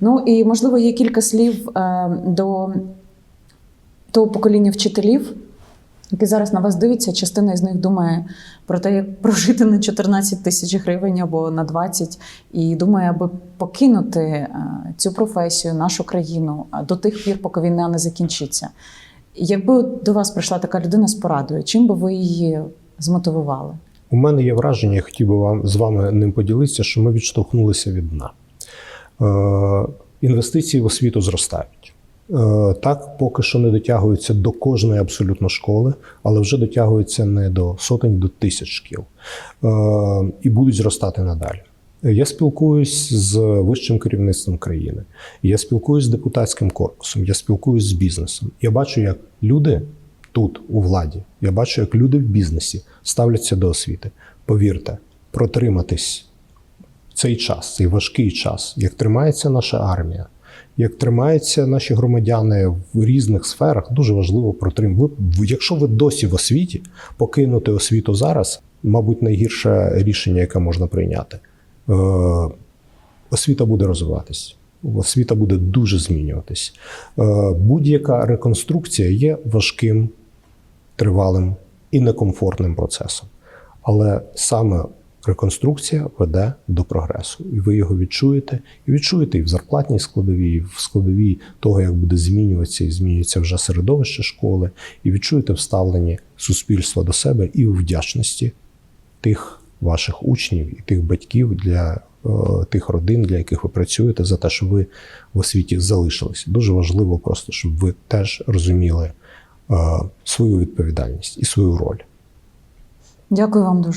Ну і можливо є кілька слів е, до того покоління вчителів, які зараз на вас дивляться. Частина із них думає про те, як прожити на 14 тисяч гривень або на 20, і думає, аби покинути е, цю професію, нашу країну е, до тих пір, поки війна не закінчиться. Якби до вас прийшла така людина з порадою, чим би ви її змотивували? У мене є враження, я хотів би вам з вами ним поділитися, що ми відштовхнулися від дна. Е, інвестиції в освіту зростають. Е, так, поки що не дотягуються до кожної абсолютно школи, але вже дотягуються не до сотень, до тисяч шкіл. Е, і будуть зростати надалі. Я спілкуюсь з вищим керівництвом країни, я спілкуюсь з депутатським корпусом, я спілкуюсь з бізнесом. Я бачу, як люди тут, у владі, я бачу, як люди в бізнесі ставляться до освіти. Повірте, протриматись цей час, цей важкий час, як тримається наша армія, як тримаються наші громадяни в різних сферах, дуже важливо протримати. Якщо ви досі в освіті, покинути освіту зараз, мабуть, найгірше рішення, яке можна прийняти. Е, освіта буде розвиватись. Освіта буде дуже змінюватись. Е, Будь-яка реконструкція є важким, тривалим і некомфортним процесом. Але саме реконструкція веде до прогресу, і ви його відчуєте. І відчуєте і в зарплатній складовій, і в складовій того, як буде змінюватися і змінюється вже середовище школи, і відчуєте в ставленні суспільства до себе і у вдячності тих ваших учнів і тих батьків для е, тих родин, для яких ви працюєте, за те, що ви в освіті залишилися. Дуже важливо просто, щоб ви теж розуміли е, свою відповідальність і свою роль. Дякую вам дуже.